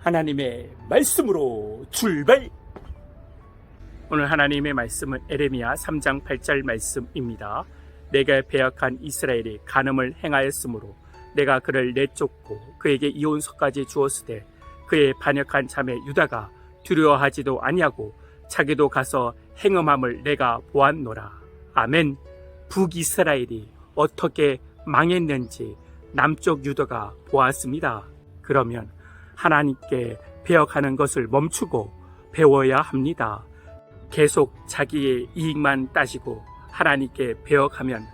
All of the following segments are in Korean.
하나님의 말씀으로 출발! 오늘 하나님의 말씀은 에레미야 3장 8절 말씀입니다. 내가 배역한 이스라엘이 간음을 행하였으므로 내가 그를 내쫓고 그에게 이혼서까지 주었으되 그의 반역한 자매 유다가 두려워하지도 아니하고 자기도 가서 행음함을 내가 보았노라. 아멘. 북이스라엘이 어떻게 망했는지 남쪽 유다가 보았습니다. 그러면 하나님께 배역하는 것을 멈추고 배워야 합니다. 계속 자기의 이익만 따지고 하나님께 배역하면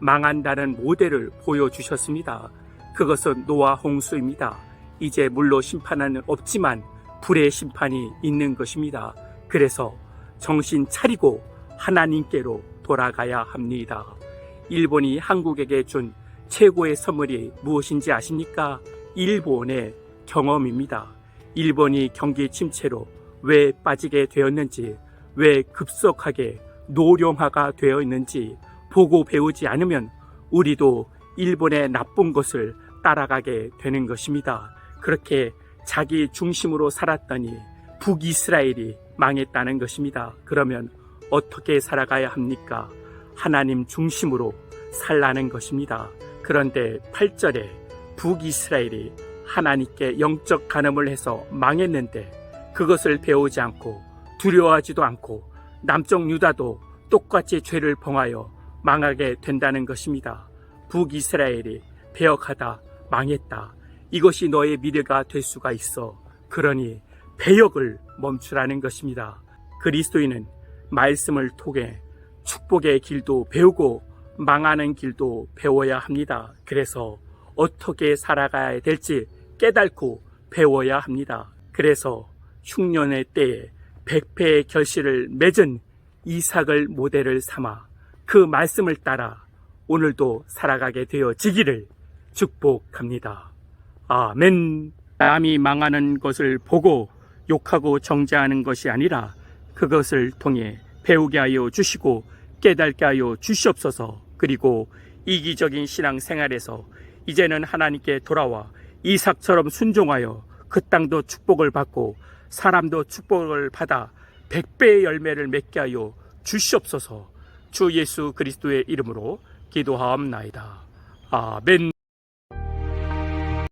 망한다는 모델을 보여주셨습니다. 그것은 노아 홍수입니다. 이제 물로 심판은 없지만 불의 심판이 있는 것입니다. 그래서 정신 차리고 하나님께로 돌아가야 합니다. 일본이 한국에게 준 최고의 선물이 무엇인지 아십니까? 일본의 경험입니다. 일본이 경기 침체로 왜 빠지게 되었는지, 왜 급속하게 노령화가 되어 있는지 보고 배우지 않으면 우리도 일본의 나쁜 것을 따라가게 되는 것입니다. 그렇게 자기 중심으로 살았더니 북이스라엘이 망했다는 것입니다. 그러면 어떻게 살아가야 합니까? 하나님 중심으로 살라는 것입니다. 그런데 8절에 북이스라엘이 하나님께 영적 간음을 해서 망했는데 그것을 배우지 않고 두려워하지도 않고 남쪽 유다도 똑같이 죄를 범하여 망하게 된다는 것입니다. 북이스라엘이 배역하다 망했다. 이것이 너의 미래가 될 수가 있어. 그러니 배역을 멈추라는 것입니다. 그리스도인은 말씀을 통해 축복의 길도 배우고 망하는 길도 배워야 합니다. 그래서 어떻게 살아가야 될지 깨닫고 배워야 합니다. 그래서 흉년의 때에 백패의 결실을 맺은 이삭을 모델을 삼아 그 말씀을 따라 오늘도 살아가게 되어지기를 축복합니다. 아멘. 남이 망하는 것을 보고 욕하고 정죄하는 것이 아니라 그것을 통해 배우게 하여 주시고 깨닫게 하여 주시옵소서. 그리고 이기적인 신앙 생활에서 이제는 하나님께 돌아와 이삭처럼 순종하여 그 땅도 축복을 받고 사람도 축복을 받아 백배의 열매를 맺게 하여 주시옵소서. 주 예수 그리스도의 이름으로 기도하옵나이다. 아멘.